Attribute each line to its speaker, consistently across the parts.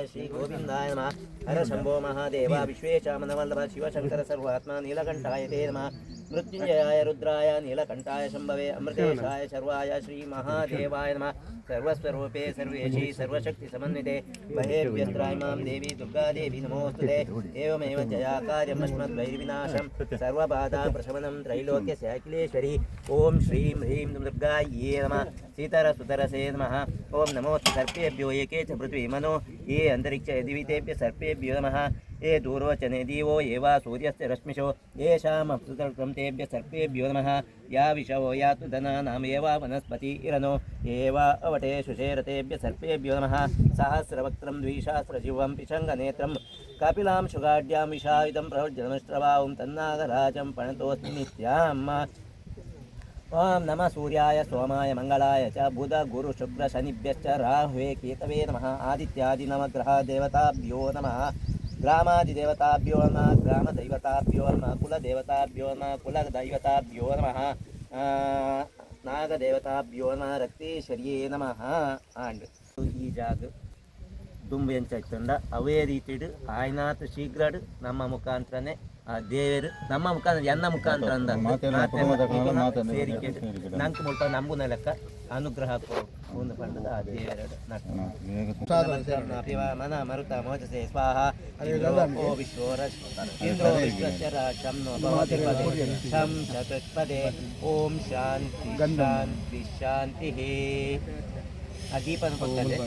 Speaker 1: गोविंदाय श्री गोविंदाय नमः। हर शंभो महादेव विश्वेशामनवल्लभ शिवशंकर सर्वात्मा नीलकंठाय ते नमः। मृत्युंजयाय रुद्राय नीलकण्ठाय शम्भवे, अमृतेशाय शर्वाय श्रीमहादेवाय नमः। सर्वस्वरूपे सर्वेशी सर्वशक्तिसमन्विते। महेभ्यस्त्राय माँ देवी दुर्गादेवी नमोऽस्तु ते। एवमेव जया कार्यम् अस्मद्वैर्विनाशं सर्वबाधाप्रशमनं त्रैलोक्यस्य अखिलेश्वरी। ॐ श्रीं ह्रीं दुर्गायै नमः। सीतरसुतरसे नमः। ॐ नमो सर्पेभ्यो ये च पृथ्वी मनो। ये अन्तरिक्ष यदिवितेभ्य सर्पेभ्यो नमः। ये दूरोचने दीवो ये वा सूर्यस्य रश्मिशो येषामप्सुतर्कं तेभ्य सर्पेभ्यो नमः। या विशवो यातु धनानामेवा वनस्पति इरनो। ये अवटे शुषेरतेभ्य सर्पेभ्यो नमः। सहस्रवक्त्रं द्विसहस्रजिह्वं पिशङ्गनेत्रं, कपिलां शुगाढ्यां विषायुधं प्रवज्रमश्रवाहुं तन्नागराजं, पणतोऽस्मि नित्याम्। ॐ नमः सूर्याय, सोमाय मङ्गलाय च, बुध, गुरु, शुक्र, शनिभ्यश्च, राहुवे, केतवे नमः। आदित्यादिनवग्रह देवताभ्यो नमः। ಗ್ರಾಮಾಧಿದೇವತಾಭ್ಯೋ ನಮಃ ಗ್ರಾಮ ದೈವತಾಭ್ಯೋ ನಮಃ ಕುಲ ದೇವತಾಭ್ಯೋ ನಮಃ ಕುಲ ದೈವತಾಭ್ಯೋ ನಮಃ ನಾಗದೇವತಾಭ್ಯೋ ನಮಃ ರಕ್ತೇಶ್ವರಿಯೇ ನಮಃ ಆಂಡ್ ಈ ಜಾಗ ತುಂಬ ಎಂಚಾಯ್ತುಂಡ ಅವೇ ರೀತಿಡು ಆಯ್ನಾಥ ಶೀಘ್ರ ನಮ್ಮ ಮುಖಾಂತರನೇ. ದೇವರು ನಮ್ಮ ಮುಖಾಂತರ ಎನ್ನ ಮುಖಾಂತರ ಅಂದ. ಸೇರಿಕೆ ನಂಗೆ ಮುಟ್ಟ ನಂಬುನ ಲೆಕ್ಕ ಅನುಗ್ರಹ ಕೊಡು. മൂന്ന് പണ്ട് മന മരുത മോചസേ സ്വാഹ ഓ വിശ്വോ വിശ്വം നോ ഭവതി ഷം ചതുഷ്പദേ ഓം ശാന്തി ശാന്തി ശാന്തി ആ ദീപം കൊണ്ടല്ലേ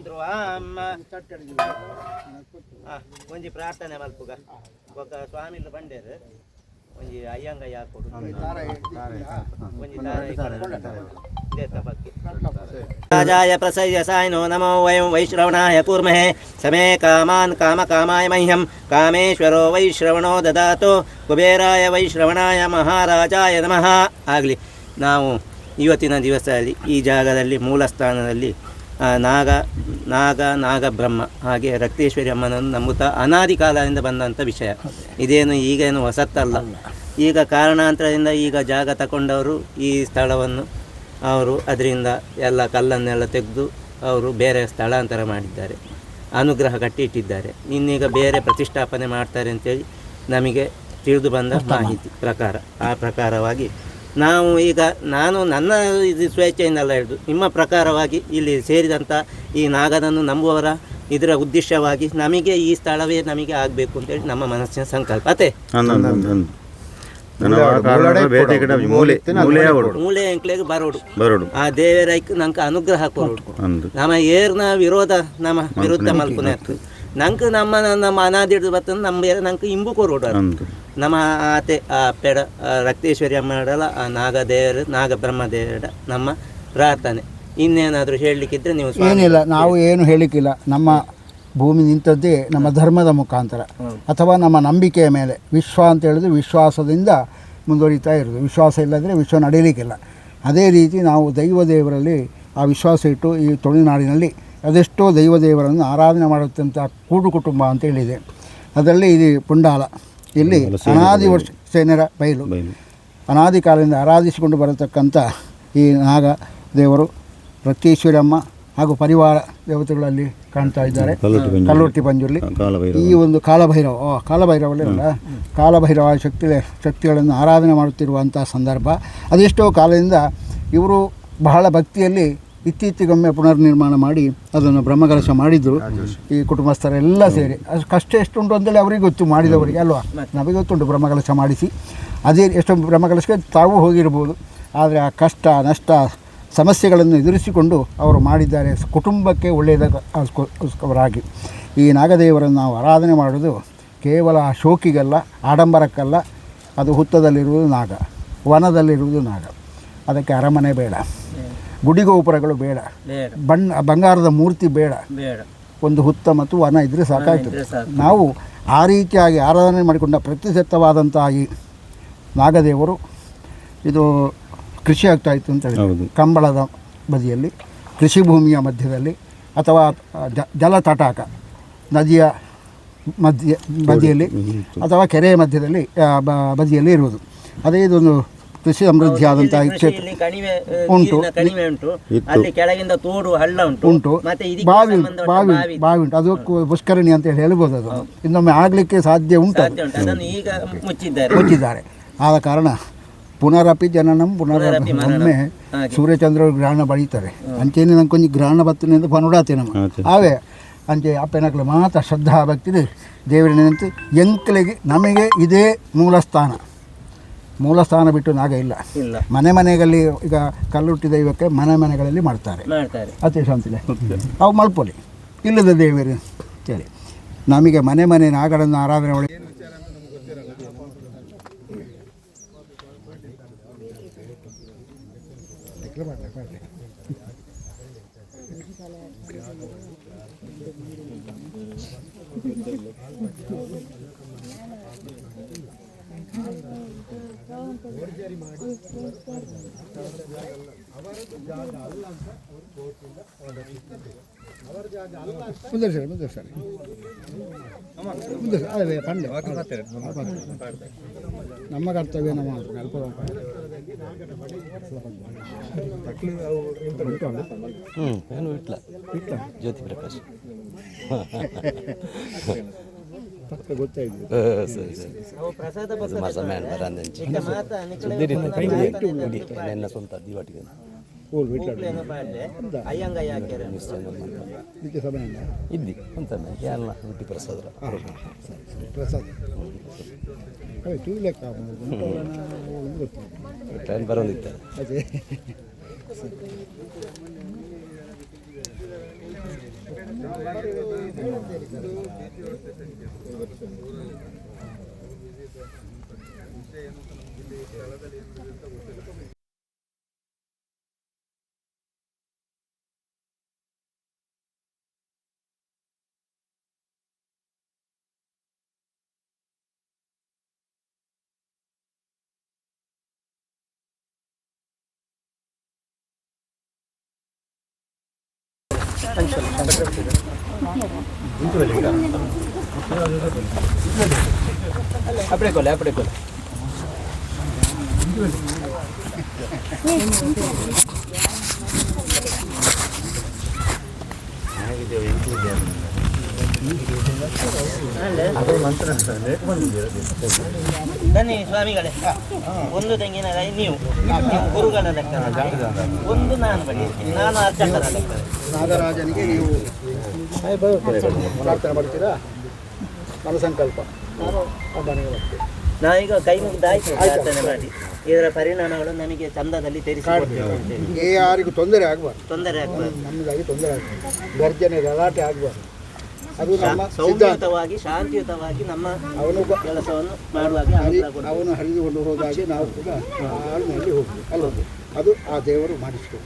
Speaker 1: ಧಾರೇತಾಂ ಧ್ರುವಾಂ ಆ, ಒಂಜಿ ಪ್ರಾರ್ಥನೆ ಮಲ್ಪುಗ ಬೊಕ ಸ್ವಾಮಿಲು ಬಂಡೇರು ಒಂಜಿ ಅಯ್ಯಂಗ ಯಾಕೊಡು ಒಂಜಿ राजाय प्रसयसाय नो नमो वयं वैश्रवणाय कुर्महे समे कामान् कामकामाय मह्यं कामेश्वरो वैश्रवणो ददातु ಕುಬೇರಾಯ ವೈಶ್ರವಣಾಯ ಮಹಾರಾಜಾಯ ನಮಃ ಆಗಲಿ ನಾವು ಇವತ್ತಿನ ದಿವಸದಲ್ಲಿ ಈ ಜಾಗದಲ್ಲಿ ಮೂಲ ಸ್ಥಾನದಲ್ಲಿ ಆ, ನಾಗ ನಾಗ ಬ್ರಹ್ಮ ಹಾಗೆ ರಕ್ತೇಶ್ವರಿ ಅಮ್ಮನನ್ನು ನಂಬುತ್ತಾ ಅನಾದಿ ಕಾಲದಿಂದ ಬಂದಂಥ ವಿಷಯ. ಇದೇನು ಈಗೇನು ಹೊಸತ್ತಲ್ಲ. ಈಗ ಕಾರಣಾಂತರದಿಂದ ಈಗ ಜಾಗ ತಗೊಂಡವರು ಈ ಸ್ಥಳವನ್ನು ಅವರು ಅದರಿಂದ ಎಲ್ಲ ಕಲ್ಲನ್ನೆಲ್ಲ ತೆಗೆದು ಅವರು ಬೇರೆ ಸ್ಥಳಾಂತರ ಮಾಡಿದ್ದಾರೆ. ಅನುಗ್ರಹ ಕಟ್ಟಿಟ್ಟಿದ್ದಾರೆ. ಇನ್ನೀಗ ಬೇರೆ ಪ್ರತಿಷ್ಠಾಪನೆ ಮಾಡ್ತಾರೆ ಅಂತೇಳಿ ನಮಗೆ ತಿಳಿದು ಬಂದ ಮಾಹಿತಿ ಪ್ರಕಾರ. ಆ ಪ್ರಕಾರವಾಗಿ ನಾವು ಈಗ ನಾನು ನನ್ನ ಇದು ಸ್ವೇಚ್ಛೆಯಿಂದಲ್ಲ ಹಿಡಿದು ನಿಮ್ಮ ಪ್ರಕಾರವಾಗಿ ಇಲ್ಲಿ ಸೇರಿದಂಥ ಈ ನಾಗನನ್ನು ನಂಬುವವರ ಇದರ ಉದ್ದೇಶವಾಗಿ ನಮಗೆ ಈ ಸ್ಥಳವೇ ನಮಗೆ ಆಗಬೇಕು ಅಂತೇಳಿ ನಮ್ಮ ಮನಸ್ಸಿನ ಸಂಕಲ್ಪ. ಅತೆ
Speaker 2: ಮೂಳೆ ಗಿಡ ಮೂಲೆ
Speaker 1: ಎಂಕ್ಲೆಗೆ ಬರೋಡು.
Speaker 2: ಬರೋಡು.
Speaker 1: ಆ ದೇವರೈಕ್ ನಂಗೆ ಅನುಗ್ರಹ ಕೊರೋಡು.
Speaker 2: ಅಂದು.
Speaker 1: ನಮ್ಮ ಏರ್ನ ವಿರೋಧ ನಮ್ಮ ವಿರುದ್ಧ ಮಲ್ಪುನೆ. ನಂಗೆ ನಮ್ಮ ನಮ್ಮ ಅನಾದಿಡ್ದು ಬರ್ತಂದು ನಮ್ಮ ಏರ್ ನಂಗೆ ಇಂಬು ಕೊರೋಡು ನಮ್ಮ ಆತೆ ಆ ಪೆಡ ರಕ್ತೇಶ್ವರಿ ಅಮ್ಮಡಲ ಆ ನಾಗದೇವರು ನಾಗಬ್ರಹ್ಮ ದೇವರ ನಮ್ಮ ಪ್ರಾರ್ಥನೆ. ಇನ್ನೇನಾದರೂ ಹೇಳಲಿಕ್ಕಿದ್ರೆ ನೀವು
Speaker 3: ಏನಿಲ್ಲ ನಾವು ಏನು ಹೇಳಿಕ್ಕಿಲ್ಲ. ನಮ್ಮ ಭೂಮಿ ನಿಂತದ್ದೇ ನಮ್ಮ ಧರ್ಮದ ಮುಖಾಂತರ. ಅಥವಾ ನಮ್ಮ ನಂಬಿಕೆಯ ಮೇಲೆ. ವಿಶ್ವ ಅಂತ ಹೇಳಿದ್ರೆ ವಿಶ್ವಾಸದಿಂದ ಮುಂದುವರಿತಾ ಇರೋದು. ವಿಶ್ವಾಸ ಇಲ್ಲದ್ರೆ ವಿಶ್ವ ನಡೆಯಲಿಕ್ಕಿಲ್ಲ ಅದೇ ರೀತಿ ನಾವು ದೈವ ದೇವರಲ್ಲಿ ಆ ವಿಶ್ವಾಸ ಇಟ್ಟು ಈ ತುಳುನಾಡಿನಲ್ಲಿ ಅದೆಷ್ಟೋ ದೈವ ದೇವರನ್ನು ಆರಾಧನೆ ಮಾಡುತ್ತಂಥ ಕೂಡು ಕುಟುಂಬ ಅಂತ ಹೇಳಿದೆ. ಅದರಲ್ಲಿ ಇದು ಪುಂಡಾಲ. ಇಲ್ಲಿ ಅನಾದಿ ವರ್ಷ ಸೇನರ ಬಯಲು. ಅನಾದಿ ಕಾಲದಿಂದ ಆರಾಧಿಸಿಕೊಂಡು ಬರತಕ್ಕಂಥ ಈ ನಾಗ ದೇವರು ರಕ್ತೇಶ್ವರಮ್ಮ ಹಾಗೂ ಪರಿವಾರ ದೇವತೆಗಳಲ್ಲಿ ಕಾಣ್ತಾ ಇದ್ದಾರೆ.
Speaker 2: ಕಲ್ಲೊಟ್ಟಿ ಪಂಜುರ್ಲಿ.
Speaker 3: ಈ ಒಂದು ಕಾಲಭೈರವ ಓ ಕಾಲಭೈರವಲ್ಲ ಕಾಲಭೈರವ ಶಕ್ತಿ ಶಕ್ತಿಗಳನ್ನು ಆರಾಧನೆ ಮಾಡುತ್ತಿರುವಂಥ ಸಂದರ್ಭ. ಅದೆಷ್ಟೋ ಕಾಲದಿಂದ ಇವರು ಬಹಳ ಭಕ್ತಿಯಲ್ಲಿ ಇತ್ತೀಚೆಗೊಮ್ಮೆ ಪುನರ್ನಿರ್ಮಾಣ ಮಾಡಿ ಅದನ್ನು ಬ್ರಹ್ಮಕಲಶ ಮಾಡಿದ್ರು. ಈ ಕುಟುಂಬಸ್ಥರೆಲ್ಲ ಸೇರಿ. ಅಷ್ಟು ಕಷ್ಟ ಎಷ್ಟುಂಟು ಅಂತೇಳಿ ಅವರಿಗೆ ಗೊತ್ತು ಮಾಡಿದವರಿಗೆ ಅಲ್ವಾ? ನಮಗೆ ಗೊತ್ತುಂಟು ಬ್ರಹ್ಮಕಲಶ ಮಾಡಿಸಿ. ಅದೇ ಎಷ್ಟು ಬ್ರಹ್ಮಕಲಶಕ್ಕೆ ತಾವು ಹೋಗಿರ್ಬೋದು. ಆದರೆ ಆ ಕಷ್ಟ ನಷ್ಟ ಸಮಸ್ಯೆಗಳನ್ನು ಎದುರಿಸಿಕೊಂಡು ಅವರು ಮಾಡಿದ್ದಾರೆ. ಕುಟುಂಬಕ್ಕೆ ಒಳ್ಳೆಯದಾಗಿ ಈ ನಾಗದೇವರನ್ನು ನಾವು ಆರಾಧನೆ ಮಾಡೋದು ಕೇವಲ ಶೋಕಿಗಲ್ಲ ಆಡಂಬರಕ್ಕಲ್ಲ. ಅದು ಹುತ್ತದಲ್ಲಿರುವುದು ನಾಗ ವನದಲ್ಲಿರುವುದು ನಾಗ. ಅದಕ್ಕೆ ಅರಮನೆ ಬೇಡ. ಗುಡಿಗೋಪುರಗಳು ಬೇಡ.
Speaker 1: ಬೇಡ.
Speaker 3: ಬಣ್ಣ ಬಂಗಾರದ ಮೂರ್ತಿ ಬೇಡ.
Speaker 1: ಬೇಡ.
Speaker 3: ಒಂದು ಹುತ್ತ ಮತ್ತು ವನ ಇದ್ದರೆ ಸಾಕಾಯಿತು
Speaker 1: ಇದ್ರೆ ಸಾಕು.
Speaker 3: ನಾವು ಆ ರೀತಿಯಾಗಿ ಆರಾಧನೆ ಮಾಡಿಕೊಂಡ ಪ್ರತಿಷ್ಠಿತವಾದಂತಹ ಈ ನಾಗದೇವರು ಇದು ಕೃಷಿ ಆಗ್ತಾ ಇತ್ತು ಅಂತ. ಹೇಳಿ ಕಂಬಳದ ಬದಿಯಲ್ಲಿ ಕೃಷಿ ಭೂಮಿಯ ಮಧ್ಯದಲ್ಲಿ ಅಥವಾ ಜ ಜಲ ತಟಾಕ ನದಿಯ ಮಧ್ಯ ಬದಿಯಲ್ಲಿ ಅಥವಾ ಕೆರೆಯ ಮಧ್ಯದಲ್ಲಿ ಬ- ಬದಿಯಲ್ಲಿ ಇರುವುದು. ಅದೇ ಇದೊಂದು ಕೃಷಿ ಸಮೃದ್ಧಿ ಆದಂತಹ ಕ್ಷೇತ್ರ ಉಂಟು.
Speaker 1: ಅಲ್ಲಿ ಕೆಳಗಿಂದ ತೋಡು ಹಳ್ಳ ಉಂಟು.
Speaker 3: ಉಂಟು.
Speaker 1: ಮತ್ತೆ ಇದಕ್ಕೆ
Speaker 3: ಬಾವಿ ಉಂಟು ಬಾವಿ
Speaker 1: ಬಾವಿ
Speaker 3: ಬಾವಿ ಉಂಟು. ಅದು ಪುಷ್ಕರಣಿ ಅಂತ ಹೇಳಿ ಹೇಳ್ಬೋದು ಅದು. ಇನ್ನೊಮ್ಮೆ ಆಗಲಿಕ್ಕೆ ಸಾಧ್ಯ ಉಂಟು
Speaker 1: ಈಗ ಮುಚ್ಚಿದ್ದಾರೆ.
Speaker 3: ಮುಚ್ಚಿದ್ದಾರೆ. ಆದ ಕಾರಣ ಪುನರಪಿ ಜನನಂ ಪುನರಪಿ
Speaker 1: ಪುನರಪಿ
Speaker 3: ಒಮ್ಮೆ. ಸೂರ್ಯಚಂದ್ರ ಗ್ರಹಣ ಬಳಿತಾರೆ ಅಂಚೇನೆ ನಂಗೆ ಗ್ರಹಣ ಬತ್ತಿನಿಂದ ಪನುಡಾತೆ ನಮ್ಮ
Speaker 2: ಅವೇ
Speaker 3: ಆವೆ ಅಂಚೆ ಅಪ್ಪನಕ್ಲೆ ಮಾತ್ರ ಶ್ರದ್ಧಾ ಭಕ್ತಿ ದೇವರಿನಂತೆ ಎಂಕ್ಲೆಗೆ ನಮಗೆ ಇದೇ ಮೂಲ ಸ್ಥಾನ. ಮೂಲ ಸ್ಥಾನ ಬಿಟ್ಟು ನಾಗ ಇಲ್ಲ.
Speaker 1: ಇಲ್ಲ.
Speaker 3: ಮನೆ ಮನೆಗಳಲ್ಲಿ ಈಗ ಕಲ್ಲುಟ್ಟಿ ದೈವಕ್ಕೆ ಮನೆ ಮನೆಗಳಲ್ಲಿ ಮಾಡ್ತಾರೆ.
Speaker 1: ಮಾಡ್ತಾರೆ.
Speaker 3: ಅತಿ ಶಾಂತಿಲೆ ಅವು ಮಲ್ಪೊಲಿ. ಇಲ್ಲದ ದೇವರು ಕೇಳಿ. ನಮಗೆ ಮನೆ ಮನೆ ನಾಗರನ್ನು ಆರಾಧನೆ ಒಳಗೆ ಮುಂದೆ ಸರಿ ಮುಂದೆ ಸರಿ ಮುಂದೆ ಸರಿ. ಅದೇ ಪಂಡೆ. ನಮ್ಮ ಕರ್ತವ್ಯ ನಮ್ಮ ಅಲ್ಪ
Speaker 4: ಹ್ಞೂ ನಾನು ಇಟ್ಲ. ಜ್ಯೋತಿ ಪ್ರಕಾಶ್. ಸರಿ ಸರಿ
Speaker 1: ಪ್ರಸಾದ
Speaker 4: ಮಸ ಮ್ಯಾನ್ ಬರಂದಂಚಿ ಸುದ್ದಿರಿ ನನ್ನ ಸ್ವಂತ ದಿವಾಟಿಗೆ
Speaker 3: ಓಲ್ ಇಲ್ಲ
Speaker 4: ಅಂತ ಎಲ್ಲ ಹುಟ್ಟಿ ಪ್ರಸಾದ
Speaker 3: ಪ್ರಸಾದ್ ಟೂ ಲೆಕ್ಕ ಒಂದು ಗೊತ್ತು
Speaker 4: ಅಂತ ಬರೋದಿತ್ತ
Speaker 3: ಅದೇ
Speaker 1: ಅಪ್ಪಡೆ ಕೊಲೆ ಅಪ್ಪಡೆ ಕೊಲೆ ಬನ್ನಿ ಸ್ವಾಮಿಗಳೇ. ಒಂದು ತೆಂಗಿನಕಾಯಿ ನೀವು. ನೀವು ಗುರುಗಳ ಲೆಕ್ಕ ಒಂದು ನಾನು ಬಳಿ ನಾನು ಅರ್ಚಕರ ಲೆಕ್ಕ
Speaker 3: ನಾಗರಾಜನಿಗೆ ನೀವು ಪ್ರಾರ್ಥನೆ ಮಾಡ್ತೀರಾ? ನನ್ನ ಸಂಕಲ್ಪ.
Speaker 1: ನಾವೀಗ ಕೈ ಮುಗಿದಾಯ್ತು ಪ್ರಾರ್ಥನೆ ಮಾಡಿ. ಇದರ ಪರಿಣಾಮಗಳು ನನಗೆ ಚಂದದಲ್ಲಿ
Speaker 3: ನಿಮಗೆ ಯಾರಿಗೂ ತೊಂದರೆ ಆಗಬಾರ್ದು.
Speaker 1: ತೊಂದರೆ ಆಗ್ಬಾರ್ದು.
Speaker 3: ನಮಗಾಗಿ ತೊಂದರೆ ಆಗಬಾರ್ದು. ಗರ್ಜನೆ ಗಲಾಟೆ ಆಗಬಾರ್ದು. ಅದು ನಮ್ಮ
Speaker 1: ಸೌಮ್ಯತವಾಗಿ ಶಾಂತಿಯುತವಾಗಿ ನಮ್ಮ
Speaker 3: ಅವನು
Speaker 1: ಕೆಲಸವನ್ನು ಮಾಡುವಾಗ
Speaker 3: ಅವನು ಹರಿದುಕೊಂಡು ಹೋದಾಗೆ ನಾವು ಕೂಡ ಆಳ್ನಲ್ಲಿ ಹೋಗ್ತೀವಿ ಅಲ್ಲ ಅದು ಆ ದೇವರು ಮಾಡಿಸ್ಬೇಕು.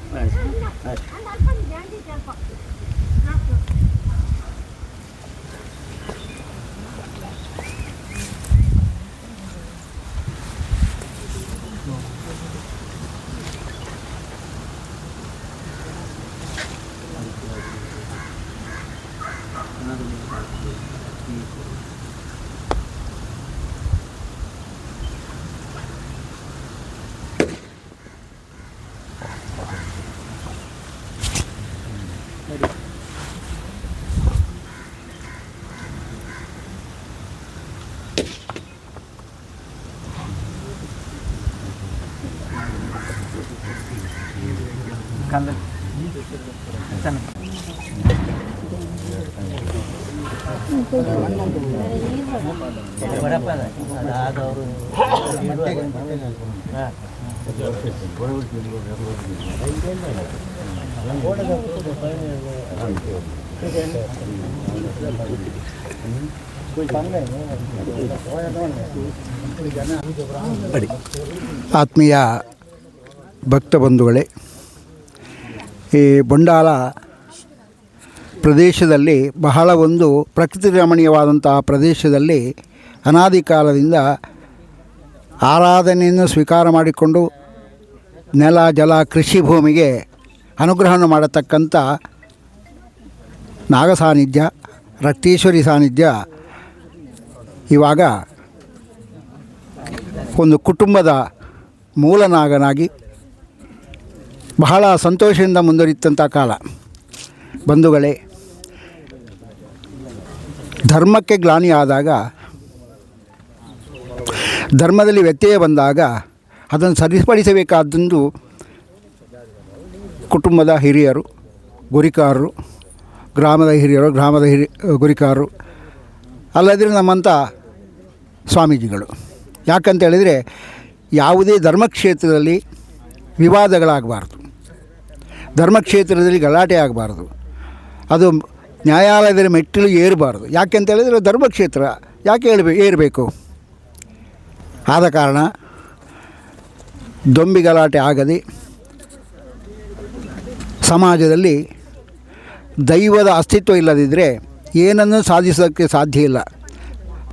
Speaker 3: ಆತ್ಮೀಯ ಭಕ್ತ ಬಂಧುಗಳೇ ಈ ಬೊಂಡಾಲ ಪ್ರದೇಶದಲ್ಲಿ ಬಹಳ ಒಂದು ಪ್ರಕೃತಿ ರಮಣೀಯವಾದಂತಹ ಪ್ರದೇಶದಲ್ಲಿ ಅನಾದಿ ಕಾಲದಿಂದ ಆರಾಧನೆಯನ್ನು ಸ್ವೀಕಾರ ಮಾಡಿಕೊಂಡು ನೆಲ, ಜಲ, ಕೃಷಿ ಭೂಮಿಗೆ ಅನುಗ್ರಹವನ್ನು ಮಾಡತಕ್ಕಂಥ ನಾಗ ಸಾನ್ನಿಧ್ಯ, ರಕ್ತೇಶ್ವರಿ ಸಾನ್ನಿಧ್ಯ ಇವಾಗ ಒಂದು ಕುಟುಂಬದ ಮೂಲನಾಗನಾಗಿ ಬಹಳ ಸಂತೋಷದಿಂದ ಮುಂದುವರಿತಂಥ ಕಾಲ. ಬಂಧುಗಳೇ, ಧರ್ಮಕ್ಕೆ ಗ್ಲಾನಿ ಆದಾಗ, ಧರ್ಮದಲ್ಲಿ ವ್ಯತ್ಯಯ ಬಂದಾಗ ಅದನ್ನು ಸರಿಪಡಿಸಬೇಕಾದಂದು ಕುಟುಂಬದ ಹಿರಿಯರು, ಗುರಿಕಾರರು, ಗ್ರಾಮದ ಹಿರಿಯರು, ಗ್ರಾಮದ ಹಿರಿ, ಗುರಿಕಾರರು ಅಲ್ಲದ್ರೆ ನಮ್ಮಂಥ ಸ್ವಾಮೀಜಿಗಳು. ಯಾಕಂತ ಹೇಳಿದರೆ ಯಾವುದೇ ಧರ್ಮಕ್ಷೇತ್ರದಲ್ಲಿ ವಿವಾದಗಳಾಗಬಾರ್ದು. ಧರ್ಮಕ್ಷೇತ್ರದಲ್ಲಿ ಗಲಾಟೆ ಆಗಬಾರ್ದು. ಅದು ನ್ಯಾಯಾಲಯದ ಮೆಟ್ಟಿಲು ಏರಬಾರ್ದು. ಯಾಕೆಂತ ಹೇಳಿದರೆ ಧರ್ಮಕ್ಷೇತ್ರ ಯಾಕೆ ಹೇಳಬೇಕು ಏರಬೇಕು? ಆದ ಕಾರಣ ದೊಂಬಿ ಗಲಾಟೆ ಆಗದೆ ಸಮಾಜದಲ್ಲಿ ದೈವದ ಅಸ್ತಿತ್ವ ಇಲ್ಲದಿದ್ದರೆ ಏನನ್ನು ಸಾಧಿಸೋಕ್ಕೆ ಸಾಧ್ಯ ಇಲ್ಲ.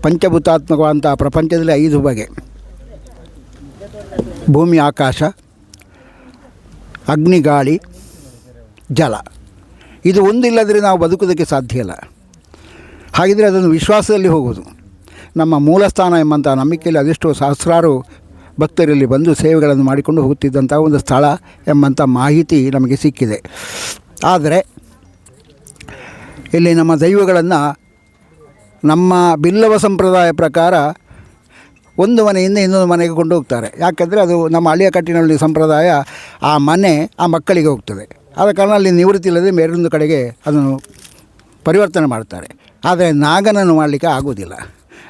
Speaker 3: ಪಂಚಭೂತಾತ್ಮಕವಾದಂಥ ಪ್ರಪಂಚದಲ್ಲಿ ಐದು ಬಗೆ. ಭೂಮಿ, ಆಕಾಶ ಅಗ್ನಿ ಗಾಳಿ ಜಲ. ಇದು ಒಂದಿಲ್ಲದ್ರೆ ನಾವು ಬದುಕೋದಕ್ಕೆ ಸಾಧ್ಯ ಇಲ್ಲ. ಹಾಗಿದ್ದರೆ ಅದನ್ನು ವಿಶ್ವಾಸದಲ್ಲಿ ಹೋಗೋದು ನಮ್ಮ ಮೂಲಸ್ಥಾನ ಎಂಬಂಥ ನಂಬಿಕೆಯಲ್ಲಿ ಅದೆಷ್ಟೋ ಸಹಸ್ರಾರು ಭಕ್ತರಲ್ಲಿ ಬಂದು ಸೇವೆಗಳನ್ನು ಮಾಡಿಕೊಂಡು ಹೋಗುತ್ತಿದ್ದಂಥ ಒಂದು ಸ್ಥಳ ಎಂಬಂಥ ಮಾಹಿತಿ ನಮಗೆ ಸಿಕ್ಕಿದೆ. ಆದರೆ, ಇಲ್ಲಿ ನಮ್ಮ ದೈವಗಳನ್ನು ನಮ್ಮ ಬಿಲ್ಲವ ಸಂಪ್ರದಾಯ ಪ್ರಕಾರ ಒಂದು ಮನೆಯಿಂದ ಇನ್ನೊಂದು ಮನೆಗೆ ಕೊಂಡು ಹೋಗ್ತಾರೆ. ಯಾಕೆಂದರೆ ಅದು ನಮ್ಮ ಹಳಿಯ ಕಟ್ಟಿನಲ್ಲಿ ಸಂಪ್ರದಾಯ ಆ ಮನೆ ಆ ಮಕ್ಕಳಿಗೆ ಹೋಗ್ತದೆ. ಆದ ಕಾರಣ ಅಲ್ಲಿ ನಿವೃತ್ತಿ ಇಲ್ಲದೆ ಬೇರೊಂದು ಕಡೆಗೆ ಅದನ್ನು ಪರಿವರ್ತನೆ ಮಾಡ್ತಾರೆ. ಆದರೆ ನಾಗನನ್ನು ಮಾಡಲಿಕ್ಕೆ ಆಗೋದಿಲ್ಲ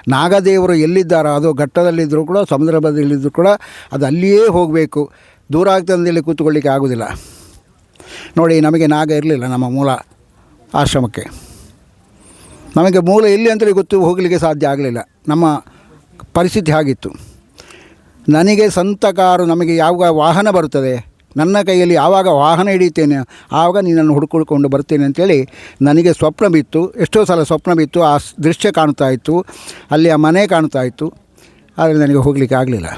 Speaker 3: ನಾಗದೇವರು ಎಲ್ಲಿದ್ದಾರೋ ಅದು ಘಟ್ಟದಲ್ಲಿದ್ದರೂ ಕೂಡ ಸಮುದ್ರ ಬದಿಯಲ್ಲಿದ್ದರೂ ಕೂಡ ಅದು ಅಲ್ಲಿಯೇ ಹೋಗಬೇಕು. ದೂರ ಆಗ್ತದಲ್ಲಿ ಕೂತ್ಕೊಳ್ಳಿಕ್ಕೆ ಆಗೋದಿಲ್ಲ ನೋಡಿ, ನಮಗೆ ನಾಗ ಇರಲಿಲ್ಲ ನಮ್ಮ ಮೂಲ ಆಶ್ರಮಕ್ಕೆ. ನಮಗೆ ಮೂಲ ಎಲ್ಲಿ ಅಂತೇಳಿ ಗೊತ್ತು ಹೋಗಲಿಕ್ಕೆ ಸಾಧ್ಯ ಆಗಲಿಲ್ಲ. ನಮ್ಮ ಪರಿಸ್ಥಿತಿ ಹಾಗಿತ್ತು. ನನಗೆ ಸ್ವಂತ ಕಾರು ನಮಗೆ ಯಾವಾಗ ವಾಹನ ಬರುತ್ತದೆ? ನನ್ನ ಕೈಯಲ್ಲಿ ಯಾವಾಗ ವಾಹನ ಹಿಡಿಯುತ್ತೇನೆ, ಆವಾಗ ನೀನನ್ನು ಹುಡುಕಿಕೊಂಡು ಬರ್ತೇನೆ ಅಂತೇಳಿ ನನಗೆ ಸ್ವಪ್ನ ಬಿತ್ತು. ಎಷ್ಟೋ ಸಲ ಸ್ವಪ್ನ ಬಿತ್ತು. ಆ ದೃಶ್ಯ ಕಾಣ್ತಾ ಇತ್ತು. ಅಲ್ಲಿ ಆ ಮನೆ ಕಾಣ್ತಾ ಇತ್ತು. ಆದರೆ ನನಗೆ ಹೋಗಲಿಕ್ಕೆ ಆಗಲಿಲ್ಲ.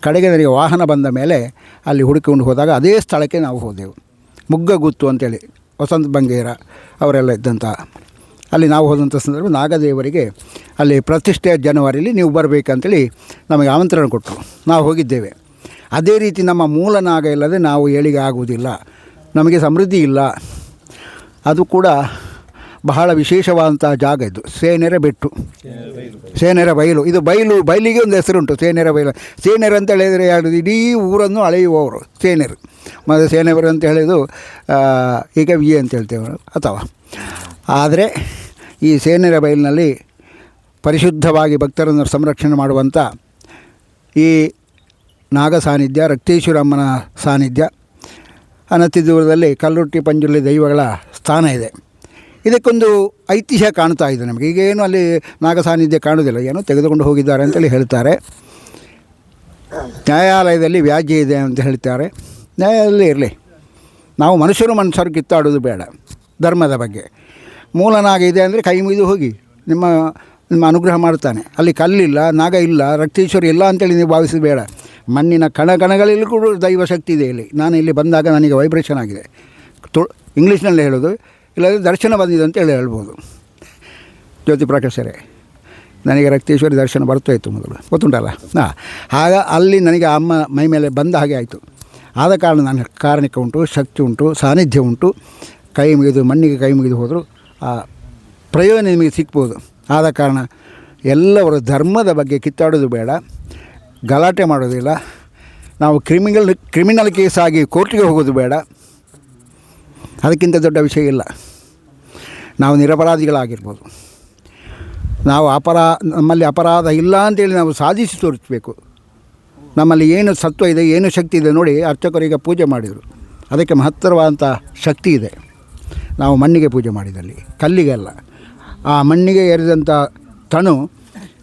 Speaker 3: ಕಡೆಗೆ ನನಗೆ ವಾಹನ ಬಂದ ಮೇಲೆ ಅಲ್ಲಿ ಹುಡುಕಿಕೊಂಡು ಹೋದಾಗ ಅದೇ ಸ್ಥಳಕ್ಕೆ ನಾವು ಹೋದೆವು. ಮುಗ್ಗಗುತ್ತು ಅಂತೇಳಿ ವಸಂತ ಬಂಗೇರ ಅವರೆಲ್ಲ ಇದ್ದಂಥ ಅಲ್ಲಿ ನಾವು ಹೋದಂಥ ಸಂದರ್ಭ ನಾಗದೇವರಿಗೆ ಅಲ್ಲಿ ಪ್ರತಿಷ್ಠೆ ಜನವರಿಯಲ್ಲಿ ನೀವು ಬರಬೇಕಂತೇಳಿ ನಮಗೆ ಆಮಂತ್ರಣ ಕೊಟ್ಟರು. ನಾವು ಹೋಗಿದ್ದೇವೆ. ಅದೇ ರೀತಿ ನಮ್ಮ ಮೂಲ ನಾಗ ಇಲ್ಲದೆ ನಾವು ಏಳಿಗೆ ಆಗುವುದಿಲ್ಲ. ನಮಗೆ ಸಮೃದ್ಧಿ ಇಲ್ಲ. ಅದು ಕೂಡ ಬಹಳ ವಿಶೇಷವಾದಂಥ ಜಾಗ ಇದು. ಸೇನೆರ ಬೆಟ್ಟು. ಸೇನೆರ ಬಯಲು ಇದು ಬಯಲು ಬಯಲಿಗೆ ಒಂದು ಹೆಸರುಂಟು. ಸೇನೆರ ಬಯಲು ಸೇನೆರು ಅಂತ ಹೇಳಿದರೆ ಯಾರು? ಇಡೀ ಊರನ್ನು ಅಳೆಯುವವರು ಸೇನೆರು. ಮತ್ತು ಸೇನೆಯವರು ಅಂತ ಹೇಳಿದು ಈಗ ವಿ ಅಂತ ಹೇಳ್ತೇವೆ ಅಥವಾ? ಆದರೆ ಈ ಸೇನೆರ ಬಯಲಿನಲ್ಲಿ ಪರಿಶುದ್ಧವಾಗಿ ಭಕ್ತರನ್ನು ಸಂರಕ್ಷಣೆ ಮಾಡುವಂಥ ಈ ನಾಗ ಸಾನ್ನಿಧ್ಯ ರಕ್ತೇಶ್ವರಮ್ಮನ ಸಾನ್ನಿಧ್ಯ ಅನತಿ ದೂರದಲ್ಲಿ ಕಲ್ಲುಟ್ಟಿ ಪಂಜುರ್ಲಿ ದೈವಗಳ ಸ್ಥಾನ ಇದೆ. ಇದಕ್ಕೊಂದು ಐತಿಹ್ಯ ಕಾಣ್ತಾ ಇದೆ ನಮಗೆ. ಈಗ ಏನು ಅಲ್ಲಿ ನಾಗ ಸಾನ್ನಿಧ್ಯ ಕಾಣುವುದಿಲ್ಲ. ಏನೋ ತೆಗೆದುಕೊಂಡು ಹೋಗಿದ್ದಾರೆ ಅಂತೇಳಿ ಹೇಳ್ತಾರೆ. ನ್ಯಾಯಾಲಯದಲ್ಲಿ ವ್ಯಾಜ್ಯ ಇದೆ ಅಂತ ಹೇಳ್ತಾರೆ. ನ್ಯಾಯಾಲಯದಲ್ಲಿ ಇರಲಿ. ನಾವು ಮನುಷ್ಯರು ಮನುಷ್ಯರು ಕಿತ್ತಾಡೋದು ಬೇಡ. ಧರ್ಮದ ಬಗ್ಗೆ. ಮೂಲನಾಗ ಇದೆ ಅಂದರೆ ಕೈ ಮುಗಿದು ಹೋಗಿ. ನಿಮ್ಮ ನಿಮ್ಮ ಅನುಗ್ರಹ ಮಾಡ್ತಾನೆ. ಅಲ್ಲಿ ಕಲ್ಲಿಲ್ಲ, ನಾಗ ಇಲ್ಲ, ರಕ್ತೇಶ್ವರಿ ಇಲ್ಲ ಅಂತೇಳಿ ನೀವು ಭಾವಿಸೋದು ಬೇಡ. ಮಣ್ಣಿನ ಕಣ ಕಣಗಳಲ್ಲಿ ಕೂಡ ದೈವ ಶಕ್ತಿ ಇದೆ ಇಲ್ಲಿ. ನಾನು ಇಲ್ಲಿ ಬಂದಾಗ ನನಗೆ ವೈಬ್ರೇಷನ್ ಆಗಿದೆ. ತು ಇಂಗ್ಲೀಷ್ನಲ್ಲಿ ಹೇಳೋದು, ಇಲ್ಲಾಂದರೆ ದರ್ಶನ ಬಂದಿದೆ ಅಂತ ಹೇಳಿ ಹೇಳ್ಬೋದು. ಜ್ಯೋತಿ ಪ್ರಕಾಶರೇ, ನನಗೆ ರಕ್ತೇಶ್ವರಿ ದರ್ಶನ ಬರ್ತಾ ಇತ್ತು ಮೊದಲು. ಗೊತ್ತುಂಟಲ್ಲ? ಹಾಂ. ಆಗ ಅಲ್ಲಿ ನನಗೆ ಅಮ್ಮ ಮೈ ಮೇಲೆ ಬಂದ ಹಾಗೆ ಆಯಿತು. ಆದ ಕಾರಣ ನನ್ನ ಕಾರಣಕ್ಕೆ ಉಂಟು, ಶಕ್ತಿ ಉಂಟು, ಸಾನ್ನಿಧ್ಯ ಉಂಟು. ಕೈ ಮುಗಿದು, ಮಣ್ಣಿಗೆ ಕೈ ಮುಗಿದು ಹೋದರೂ, ಆ ಪ್ರಯೋಜನ ನಿಮಗೆ ಸಿಕ್ಬೋದು ಆದ ಕಾರಣ ಎಲ್ಲವರು ಧರ್ಮದ ಬಗ್ಗೆ ಕಿತ್ತಾಡೋದು ಬೇಡ. ಗಲಾಟೆ ಮಾಡೋದಿಲ್ಲ. ನಾವು ಕ್ರಿಮಿನಲ್ ಕ್ರಿಮಿನಲ್ ಕೇಸ್ ಆಗಿ ಕೋರ್ಟಿಗೆ ಹೋಗೋದು ಬೇಡ. ಅದಕ್ಕಿಂತ ದೊಡ್ಡ ವಿಷಯ ಇಲ್ಲ. ನಾವು ನಿರಪರಾಧಿಗಳಾಗಿರ್ಬೋದು. ನಾವು ಅಪರಾ, ನಮ್ಮಲ್ಲಿ ಅಪರಾಧ ಇಲ್ಲ ಅಂತೇಳಿ ನಾವು ಸಾಧಿಸಿ ತೋರಿಸಬೇಕು. ನಮ್ಮಲ್ಲಿ ಏನು ಸತ್ವ ಇದೆ, ಏನು ಶಕ್ತಿ ಇದೆ ನೋಡಿ ಅರ್ಚಕರಿಗೆ ಪೂಜೆ ಮಾಡಿದರು. ಅದಕ್ಕೆ ಮಹತ್ತರವಾದಂಥ ಶಕ್ತಿ ಇದೆ. ನಾವು ಮಣ್ಣಿಗೆ ಪೂಜೆ ಮಾಡಿದಲ್ಲಿ. ಕಲ್ಲಿಗೆ ಅಲ್ಲ. ಆ ಮಣ್ಣಿಗೆ ಎರೆದಂಥ ತಣು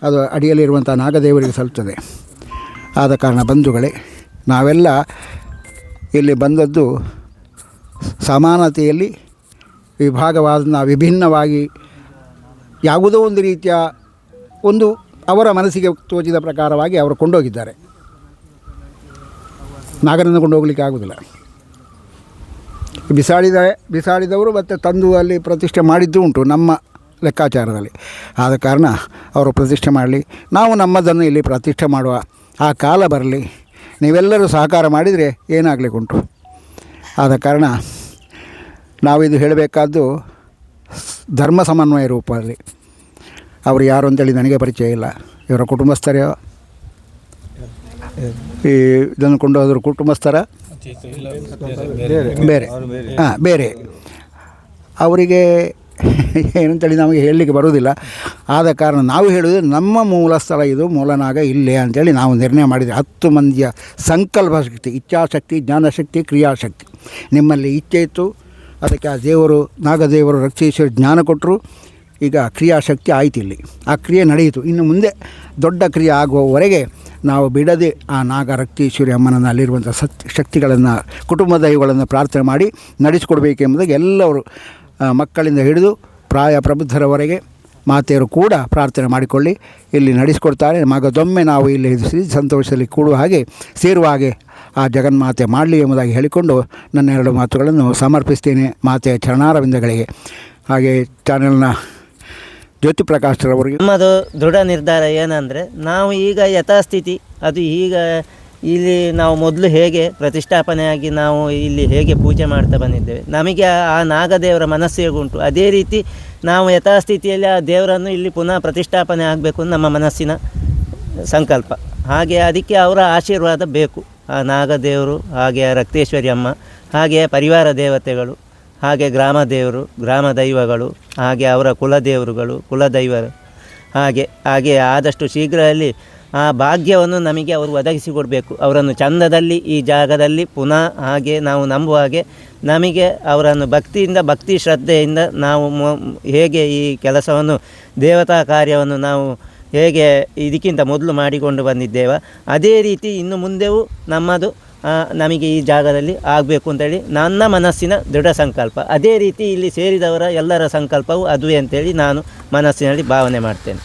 Speaker 3: ಅದು ಅಡಿಯಲ್ಲಿರುವಂಥ ನಾಗದೇವರಿಗೆ ಸಲ್ತದೆ ಆದ ಕಾರಣ ಬಂಧುಗಳೇ, ನಾವೆಲ್ಲ ಇಲ್ಲಿ ಬಂದದ್ದು ಸಮಾನತೆಯಲ್ಲಿ ವಿಭಾಗವಾದ ವಿಭಿನ್ನವಾಗಿ ಯಾವುದೋ ಒಂದು ರೀತಿಯ ಒಂದು ಅವರ ಮನಸ್ಸಿಗೆ ತೋಚಿದ ಪ್ರಕಾರವಾಗಿ ಅವರು ಕೊಂಡೋಗಿದ್ದಾರೆ. ನಾಗರನ್ನು ಕೊಂಡೋಗಲಿಕ್ಕೆ ಆಗೋದಿಲ್ಲ. ಬಿಸಾಡಿದ, ಬಿಸಾಡಿದವರು ಮತ್ತು ತಂದು ಅಲ್ಲಿ ಪ್ರತಿಷ್ಠೆ ಮಾಡಿದ್ದು ಉಂಟು ನಮ್ಮ ಲೆಕ್ಕಾಚಾರದಲ್ಲಿ. ಆದ ಕಾರಣ ಅವರು ಪ್ರತಿಷ್ಠೆ ಮಾಡಲಿ. ನಾವು ನಮ್ಮದನ್ನು ಇಲ್ಲಿ ಪ್ರತಿಷ್ಠೆ ಮಾಡುವ ಆ ಕಾಲ ಬರಲಿ. ನೀವೆಲ್ಲರೂ ಸಹಕಾರ ಮಾಡಿದರೆ ಏನಾಗಲಿಕ್ಕುಂಟು? ಆದ ಕಾರಣ ನಾವಿದು ಹೇಳಬೇಕಾದ್ದು ಧರ್ಮ ಸಮನ್ವಯ ರೂಪದಲ್ಲಿ. ಅವರು ಯಾರು ಅಂತೇಳಿ ನನಗೆ ಪರಿಚಯ ಇಲ್ಲ. ಇವರ ಕುಟುಂಬಸ್ಥರ ಈ ಇದನ್ನು ಕೊಂಡೋದ್ರ ಕುಟುಂಬಸ್ಥರ? ಬೇರೆ. ಹಾಂ, ಬೇರೆ. ಅವರಿಗೆ ಏನಂತೇಳಿ ನಮಗೆ ಹೇಳಲಿಕ್ಕೆ ಬರುವುದಿಲ್ಲ. ಆದ ಕಾರಣ ನಾವು ಹೇಳುವುದು ನಮ್ಮ ಮೂಲ ಸ್ಥಳ ಇದು, ಮೂಲನಾಗ ಇಲ್ಲೇ ಅಂತೇಳಿ ನಾವು ನಿರ್ಣಯ ಮಾಡಿದ್ವಿ. ಹತ್ತು ಮಂದಿಯ ಸಂಕಲ್ಪ ಶಕ್ತಿ, ಇಚ್ಛಾಶಕ್ತಿ, ಜ್ಞಾನಶಕ್ತಿ, ಕ್ರಿಯಾಶಕ್ತಿ. ನಿಮ್ಮಲ್ಲಿ ಇಚ್ಛೆ ಇತ್ತು, ಅದಕ್ಕೆ ಆ ದೇವರು, ನಾಗದೇವರು ರಕ್ಷಿಸಿ ಜ್ಞಾನ ಕೊಟ್ಟರು ಈಗ ಕ್ರಿಯಾಶಕ್ತಿ ಆಯ್ತು ಇಲ್ಲಿ. ಆ ಕ್ರಿಯೆ ನಡೆಯಿತು. ಇನ್ನು ಮುಂದೆ ದೊಡ್ಡ ಕ್ರಿಯೆ ಆಗುವವರೆಗೆ ನಾವು ಬಿಡದೆ ಆ ನಾಗ ರಕ್ತೀಶ್ವರಿ ಅಮ್ಮನನ್ನು ಅಲ್ಲಿರುವಂಥ ಸತ್, ಶಕ್ತಿಗಳನ್ನು ಕುಟುಂಬ ದೈವಗಳನ್ನು ಪ್ರಾರ್ಥನೆ ಮಾಡಿ ನಡೆಸಿಕೊಡ್ಬೇಕೆಂಬುದಾಗಿ ಎಲ್ಲವರು ಮಕ್ಕಳಿಂದ ಹಿಡಿದು ಪ್ರಾಯ ಪ್ರಬುದ್ಧರವರೆಗೆ ಮಾತೆಯರು ಕೂಡ ಪ್ರಾರ್ಥನೆ ಮಾಡಿಕೊಳ್ಳಿ. ಇಲ್ಲಿ ನಡೆಸಿಕೊಡ್ತಾರೆ. ಮಗದೊಮ್ಮೆ ನಾವು ಇಲ್ಲಿ ಶ್ರೀ ಸಂತೋಷದಲ್ಲಿ ಕೂಡುವ ಹಾಗೆ, ಸೇರುವ ಹಾಗೆ ಆ ಜಗನ್ಮಾತೆ ಮಾಡಲಿ ಎಂಬುದಾಗಿ ಹೇಳಿಕೊಂಡು ನನ್ನ ಎರಡು ಮಾತುಗಳನ್ನು ಸಮರ್ಪಿಸ್ತೇನೆ ಮಾತೆಯ ಚರಣಾರವಿಂದಗಳಿಗೆ. ಹಾಗೆ ಚಾನೆಲ್ನ ಜ್ಯೋತಿ ಪ್ರಕಾಶ್ರವರಿಗೆ
Speaker 1: ನಮ್ಮದು ದೃಢ ನಿರ್ಧಾರ ಏನಂದರೆ, ನಾವು ಈಗ ಯಥಾಸ್ಥಿತಿ, ಅದು ಈಗ ಇಲ್ಲಿ ನಾವು ಮೊದಲು ಹೇಗೆ ಪ್ರತಿಷ್ಠಾಪನೆಯಾಗಿ ನಾವು ಇಲ್ಲಿ ಹೇಗೆ ಪೂಜೆ ಮಾಡ್ತಾ ಬಂದಿದ್ದೇವೆ. ನಮಗೆ ಆ- ನಾಗದೇವರ ಮನಸ್ಸು ಹೇಗುಂಟು? ಅದೇ ರೀತಿ ನಾವು ಯಥಾಸ್ಥಿತಿಯಲ್ಲಿ ಆ ದೇವರನ್ನು ಇಲ್ಲಿ ಪುನಃ ಪ್ರತಿಷ್ಠಾಪನೆ ಆಗಬೇಕು ನಮ್ಮ ಮನಸ್ಸಿನ ಸಂಕಲ್ಪ. ಹಾಗೆ ಅದಕ್ಕೆ ಅವರ ಆಶೀರ್ವಾದ ಬೇಕು. ಆ ನಾಗದೇವರು, ಹಾಗೆ ರಕ್ತೇಶ್ವರಿ ಅಮ್ಮ ಹಾಗೆ ಪರಿವಾರ ದೇವತೆಗಳು, ಹಾಗೆ ಗ್ರಾಮ ದೇವರು, ಗ್ರಾಮ ದೈವಗಳು, ಹಾಗೆ ಅವರ ಕುಲದೇವರುಗಳು, ಕುಲದೈವರು, ಹಾಗೆ ಹಾಗೆ ಆದಷ್ಟು ಶೀಘ್ರದಲ್ಲಿ ಆ ಭಾಗ್ಯವನ್ನು ನಮಗೆ ಅವರು ಒದಗಿಸಿಕೊಡಬೇಕು ಅವರನ್ನು ಚಂದದಲ್ಲಿ, ಈ ಜಾಗದಲ್ಲಿ ಪುನಃ ಹಾಗೆ ನಾವು ನಂಬುವ ಹಾಗೆ ನಮಗೆ ಅವರನ್ನು ಭಕ್ತಿಯಿಂದ, ಭಕ್ತಿ ಶ್ರದ್ಧೆಯಿಂದ ನಾವು ಹೇಗೆ ಈ ಕೆಲಸವನ್ನು, ದೇವತಾ ಕಾರ್ಯವನ್ನು ನಾವು ಹೇಗೆ ಇದಕ್ಕಿಂತ ಮೊದಲು ಮಾಡಿಕೊಂಡು ಬಂದಿದ್ದೇವೆ, ಅದೇ ರೀತಿ ಇನ್ನು ಮುಂದೆಯೂ ನಮ್ಮದು ನಮಗೆ ಈ ಜಾಗದಲ್ಲಿ ಆಗಬೇಕು ಅಂತೇಳಿ ನನ್ನ ಮನಸ್ಸಿನ ದೃಢ ಸಂಕಲ್ಪ. ಅದೇ ರೀತಿ ಇಲ್ಲಿ ಸೇರಿದವರ ಎಲ್ಲರ ಸಂಕಲ್ಪವು ಅದುವೇ ಅಂತೇಳಿ ನಾನು ಮನಸ್ಸಿನಲ್ಲಿ ಭಾವನೆ ಮಾಡ್ತೇನೆ.